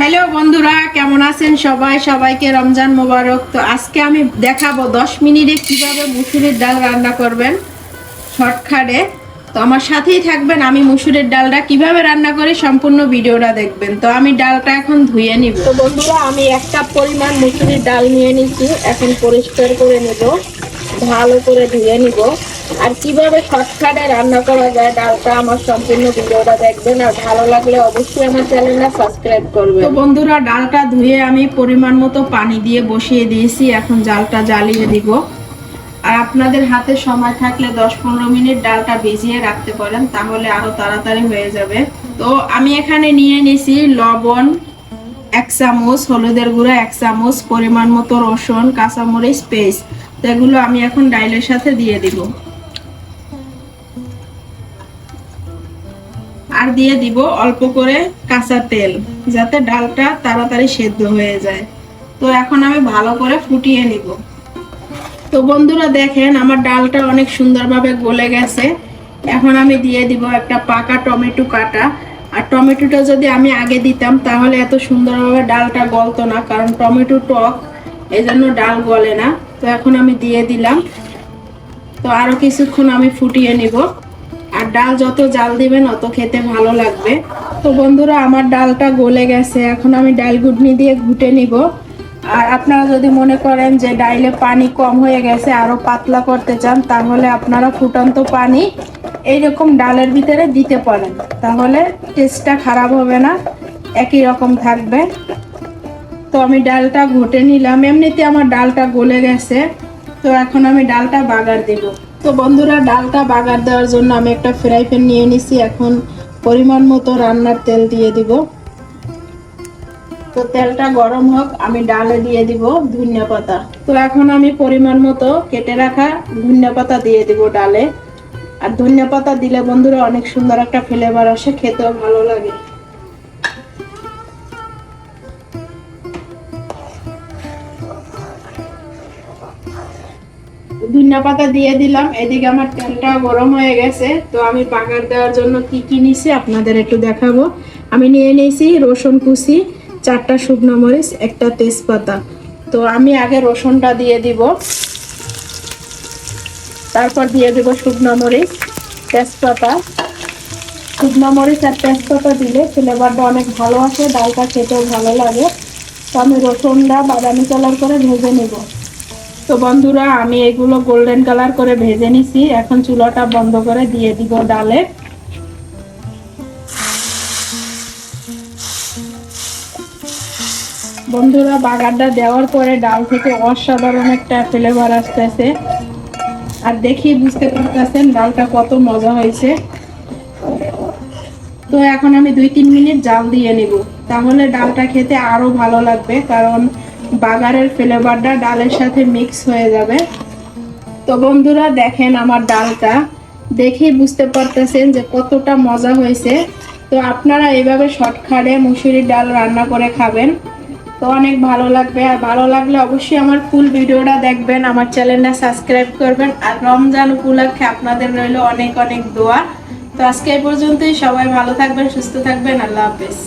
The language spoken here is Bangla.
হ্যালো বন্ধুরা, কেমন আছেন সবাই? সবাইকে রমজান মোবারক। তো আজকে আমি দেখাবো দশ মিনিটে কীভাবে মুসুরির ডাল রান্না করবেন শর্টকাটে। তো আমার সাথেই থাকবেন আমি মুসুরের ডালটা কীভাবে রান্না করে, সম্পূর্ণ ভিডিওটা দেখবেন। তো আমি ডালটা এখন ধুয়ে নিব। তো বন্ধুরা, আমি এক কাপ পরিমাণ মুসুরির ডাল নিয়ে নিচ্ছি। এখন পরিষ্কার করে নেব, ভালো করে ধুয়ে নিব। আর কীভাবে শর্টকাটে রান্না করা যায় ডালটা আমার সম্পূর্ণ ভিডিওটা দেখবেন, আর ভালো লাগলে অবশ্যই আমার চ্যানেলটা সাবস্ক্রাইব করবেন। তো বন্ধুরা, ডালটা ধুয়ে আমি পরিমাণ মতো পানি দিয়ে বসিয়ে দিয়েছি, এখন জালটা জ্বালিয়ে দিব। আর আপনাদের হাতে সময় থাকলে দশ পনেরো মিনিট ডালটা ভিজিয়ে রাখতে পারেন, তাহলে আরও তাড়াতাড়ি হয়ে যাবে। তো আমি এখানে নিয়ে নিছি লবণ, এক চামচ, হলুদের গুঁড়া, এক চামচ, পরিমাণ মতো রসুন, কাঁচামরিচ, পেস্ট। তো এগুলো আমি এখন ডাইলের সাথে দিয়ে দিব। আর দিয়ে দিব অল্প করে কাঁচা তেল, যাতে ডালটা তাড়াতাড়ি সেদ্ধ হয়ে যায়। তো এখন আমি ভালো করে ফুটিয়ে নিব। তো বন্ধুরা দেখেন, আমার ডালটা অনেক সুন্দরভাবে গলে গেছে। এখন আমি দিয়ে দিব একটা পাকা টমেটো কাটা। আর টমেটোটা যদি আমি আগে দিতাম, তাহলে এত সুন্দরভাবে ডালটা গলতো না, কারণ টমেটো টক এই জন্য ডাল গলে না। তো এখন আমি দিয়ে দিলাম। তো আরও কিছুক্ষণ আমি ফুটিয়ে নিব। আর ডাল যত জাল দিবেন, অত খেতে ভালো লাগবে। তো বন্ধুরা, আমার ডালটা গলে গেছে। এখন আমি ডাল ঘুটনি দিয়ে ঘুটে নিব। আর আপনারা যদি মনে করেন যে ডাইলে পানি কম হয়ে গেছে আরও পাতলা করতে চান, তাহলে আপনারা ফুটন্ত পানি এইরকম ডালের ভিতরে দিতে পারেন। তাহলে টেস্টটা খারাপ হবে না, একই রকম থাকবে। তো আমি ডালটা ঘুটে নিলাম। এমনিতে আমার ডালটা গলে গেছে। তো এখন আমি ডালটা বাগার দেব। তো বন্ধুরা, ডালটা বাগার দেওয়ার জন্য আমি একটা ফ্রাই প্যান নিয়ে নিছি। এখন পরিমাণ মতো রান্নার তেল দিয়ে দিব। তো তেলটা গরম হোক, আমি ডালে দিয়ে দিব ধনিয়া পাতা। তো এখন আমি পরিমাণ মতো কেটে রাখা ধনিয়া পাতা দিয়ে দিব ডালে। আর ধনিয়া পাতা দিলে বন্ধুরা অনেক সুন্দর একটা ফ্লেভার আসে, খেতেও ভালো লাগে। ধনিয়া পাতা দিয়ে দিলাম। এদিকে আমার তেলটা গরম হয়ে গেছে। তো আমি বাগার দেওয়ার জন্য কি কি নিছি আপনাদের একটু দেখাবো। আমি নিয়ে নিয়েছি রসুন কুচি, চারটা শুকনো মরিচ, একটা তেজপাতা। তো আমি আগে রসুনটা দিয়ে দিব। তারপর দিয়ে দেব শুকনো মরিচ, তেজপাতা। শুকনো মরিচ আর তেজপাতা দিলে ফ্লেভারটা অনেক ভালো আসে, ডালটা খেতেও ভালো লাগে। তো আমি রসুনটা বাদামি কালার করে ভেজে নেব। তো বন্ধুরা, আমি এগুলো গোল্ডেন কালার করে ভেজে নিছি। এখন চুলাটা বন্ধ করে দিয়ে দিব ডালে। বন্ধুরা, বাগারটা দেওয়ার পরে ডাল থেকে অসাধারণ একটা ফ্লেভার আসতেছে। আর দেখি, বুঝতে পারতেছেন ডালটা কত মজা হয়েছে। তো এখন আমি দুই তিন মিনিট জাল দিয়ে নেব। তাহলে ডালটা খেতে আরও ভালো লাগবে, কারণ বাগারের ফ্লেভারটা ডালের সাথে মিক্স হয়ে যাবে। তো বন্ধুরা, দেখেন আমার ডালটা। দেখেই বুঝতে পারতেছেন যে কতটা মজা হয়েছে। তো আপনারা এইভাবে শর্টকাটে মুসুরির ডাল রান্না করে খাবেন। তো অনেক ভালো লাগবে। আর ভালো লাগলে অবশ্যই আমার ফুল ভিডিওটা দেখবেন, আমার চ্যানেলটা সাবস্ক্রাইব করবেন। আর রমজান উপলক্ষে আপনাদের রইল অনেক অনেক দোয়া। তো আজকে এই পর্যন্তই। সবাই ভালো থাকবেন, সুস্থ থাকবেন। আল্লাহ হাফেজ।